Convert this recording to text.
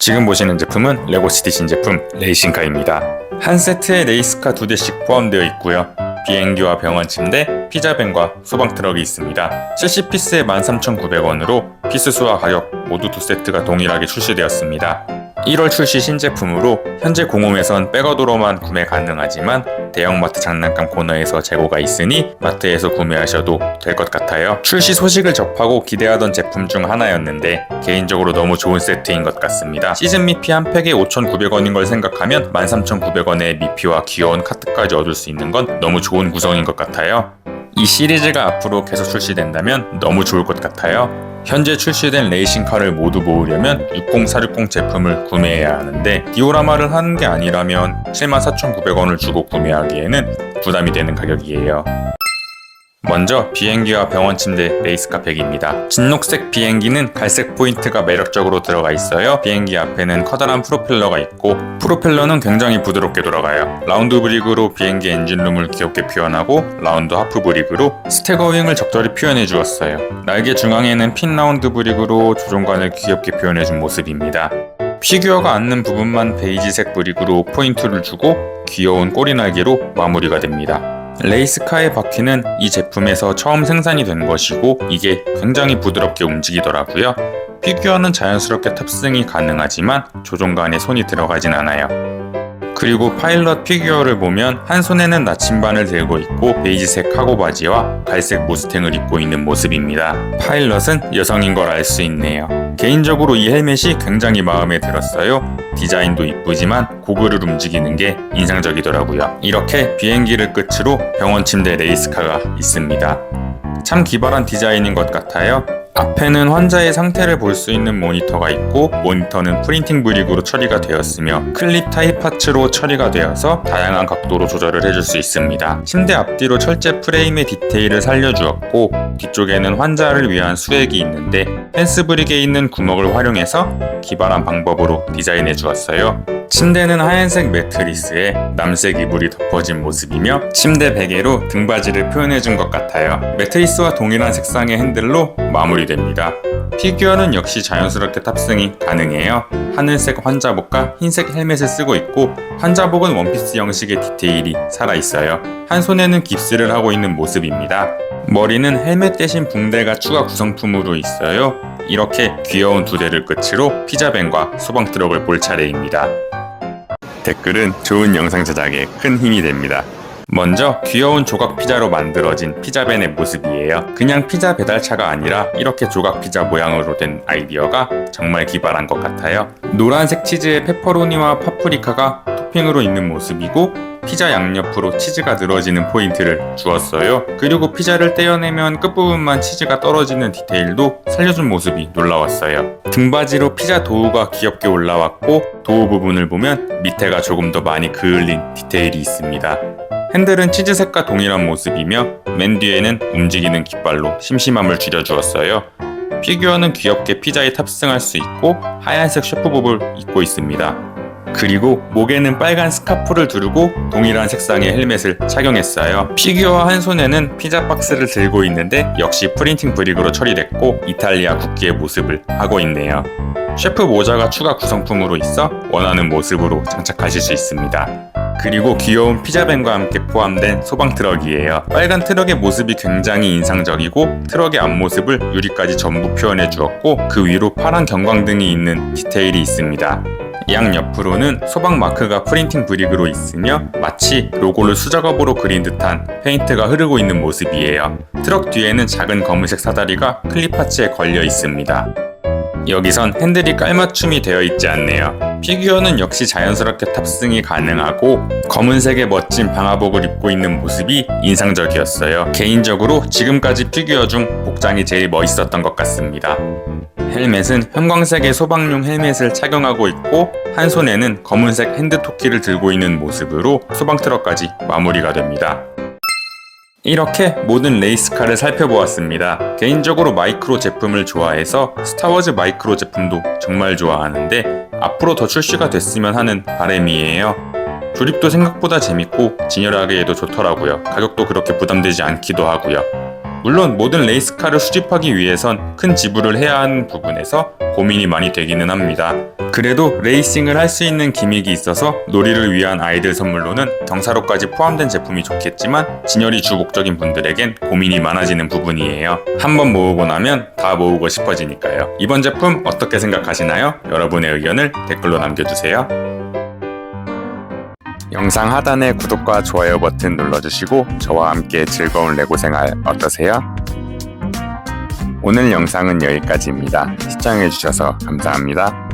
지금 보시는 제품은 레고시티 신제품 레이싱카입니다. 한 세트에 레이스카 두 대씩 포함되어 있고요. 비행기와 병원 침대, 피자밴과 소방 트럭이 있습니다. 70피스에 13,900원으로 피스 수와 가격 모두 두 세트가 동일하게 출시되었습니다. 1월 출시 신제품으로 현재 공홈에선 백어도로만 구매 가능하지만 대형마트 장난감 코너에서 재고가 있으니 마트에서 구매하셔도 될 것 같아요. 출시 소식을 접하고 기대하던 제품 중 하나였는데 개인적으로 너무 좋은 세트인 것 같습니다. 시즌 미피 한 팩에 5,900원인 걸 생각하면 13,900원에 미피와 귀여운 카트까지 얻을 수 있는 건 너무 좋은 구성인 것 같아요. 이 시리즈가 앞으로 계속 출시된다면 너무 좋을 것 같아요. 현재 출시된 레이싱카를 모두 모으려면 60460 제품을 구매해야 하는데 디오라마를 하는 게 아니라면 74,900원을 주고 구매하기에는 부담이 되는 가격이에요. 먼저 비행기와 병원 침대 레이스카 팩입니다. 진녹색 비행기는 갈색 포인트가 매력적으로 들어가 있어요. 비행기 앞에는 커다란 프로펠러가 있고 프로펠러는 굉장히 부드럽게 돌아가요. 라운드 브릭으로 비행기 엔진룸을 귀엽게 표현하고 라운드 하프 브릭으로 스태거윙을 적절히 표현해 주었어요. 날개 중앙에는 핀 라운드 브릭으로 조종관을 귀엽게 표현해 준 모습입니다. 피규어가 앉는 부분만 베이지색 브릭으로 포인트를 주고 귀여운 꼬리 날개로 마무리가 됩니다. 레이스카의 바퀴는 이 제품에서 처음 생산이 된 것이고 이게 굉장히 부드럽게 움직이더라고요. 피규어는 자연스럽게 탑승이 가능하지만 조종관에 손이 들어가진 않아요. 그리고 파일럿 피규어를 보면 한 손에는 나침반을 들고 있고 베이지색 카고 바지와 갈색 무스탱을 입고 있는 모습입니다. 파일럿은 여성인 걸 알 수 있네요. 개인적으로 이 헬멧이 굉장히 마음에 들었어요. 디자인도 이쁘지만 고글을 움직이는 게 인상적이더라고요. 이렇게 비행기를 끝으로 병원 침대 레이스카가 있습니다. 참 기발한 디자인인 것 같아요. 앞에는 환자의 상태를 볼 수 있는 모니터가 있고 모니터는 프린팅 브릭으로 처리가 되었으며 클립 타입 파츠로 처리가 되어서 다양한 각도로 조절을 해줄 수 있습니다. 침대 앞뒤로 철제 프레임의 디테일을 살려주었고 뒤쪽에는 환자를 위한 수액이 있는데 펜스 브릭에 있는 구멍을 활용해서 기발한 방법으로 디자인해 주었어요. 침대는 하얀색 매트리스에 남색 이불이 덮어진 모습이며 침대 베개로 등받이를 표현해 준 것 같아요. 매트리스와 동일한 색상의 핸들로 마무리됩니다. 피규어는 역시 자연스럽게 탑승이 가능해요. 하늘색 환자복과 흰색 헬멧을 쓰고 있고 환자복은 원피스 형식의 디테일이 살아있어요. 한 손에는 깁스를 하고 있는 모습입니다. 머리는 헬멧 대신 붕대가 추가 구성품으로 있어요. 이렇게 귀여운 두 대를 끝으로 피자밴과 소방 트럭을 볼 차례입니다. 댓글은 좋은 영상 제작에 큰 힘이 됩니다. 먼저 귀여운 조각 피자로 만들어진 피자벤의 모습이에요. 그냥 피자 배달차가 아니라 이렇게 조각 피자 모양으로 된 아이디어가 정말 기발한 것 같아요. 노란색 치즈에 페퍼로니와 파프리카가 토핑으로 있는 모습이고 피자 양옆으로 치즈가 늘어지는 포인트를 주었어요. 그리고 피자를 떼어내면 끝부분만 치즈가 떨어지는 디테일도 살려준 모습이 놀라웠어요. 등받이로 피자 도우가 귀엽게 올라왔고 도우 부분을 보면 밑에가 조금 더 많이 그을린 디테일이 있습니다. 핸들은 치즈색과 동일한 모습이며 맨 뒤에는 움직이는 깃발로 심심함을 줄여주었어요. 피규어는 귀엽게 피자에 탑승할 수 있고 하얀색 셰프복을 입고 있습니다. 그리고 목에는 빨간 스카프를 두르고 동일한 색상의 헬멧을 착용했어요. 피규어 한 손에는 피자 박스를 들고 있는데 역시 프린팅 브릭으로 처리됐고 이탈리아 국기의 모습을 하고 있네요. 셰프 모자가 추가 구성품으로 있어 원하는 모습으로 장착하실 수 있습니다. 그리고 귀여운 피자밴과 함께 포함된 소방 트럭이에요. 빨간 트럭의 모습이 굉장히 인상적이고 트럭의 앞모습을 유리까지 전부 표현해 주었고 그 위로 파란 경광등이 있는 디테일이 있습니다. 양 옆으로는 소방 마크가 프린팅 브릭으로 있으며 마치 로고를 수작업으로 그린 듯한 페인트가 흐르고 있는 모습이에요. 트럭 뒤에는 작은 검은색 사다리가 클립 파츠에 걸려 있습니다. 여기선 핸들이 깔맞춤이 되어 있지 않네요. 피규어는 역시 자연스럽게 탑승이 가능하고 검은색의 멋진 방화복을 입고 있는 모습이 인상적이었어요. 개인적으로 지금까지 피규어 중 복장이 제일 멋있었던 것 같습니다. 헬멧은 형광색의 소방용 헬멧을 착용하고 있고 한 손에는 검은색 핸드토끼를 들고 있는 모습으로 소방 트럭까지 마무리가 됩니다. 이렇게 모든 레이스카를 살펴보았습니다. 개인적으로 마이크로 제품을 좋아해서 스타워즈 마이크로 제품도 정말 좋아하는데 앞으로 더 출시가 됐으면 하는 바람이에요. 조립도 생각보다 재밌고 진열하기에도 좋더라고요. 가격도 그렇게 부담되지 않기도 하고요. 물론 모든 레이스카를 수집하기 위해선 큰 지불을 해야 하는 부분에서 고민이 많이 되기는 합니다. 그래도 레이싱을 할 수 있는 기믹이 있어서 놀이를 위한 아이들 선물로는 경사로까지 포함된 제품이 좋겠지만 진열이 주 목적인 분들에겐 고민이 많아지는 부분이에요. 한번 모으고 나면 다 모으고 싶어지니까요. 이번 제품 어떻게 생각하시나요? 여러분의 의견을 댓글로 남겨주세요. 영상 하단의 구독과 좋아요 버튼 눌러주시고 저와 함께 즐거운 레고 생활 어떠세요? 오늘 영상은 여기까지입니다. 시청해주셔서 감사합니다.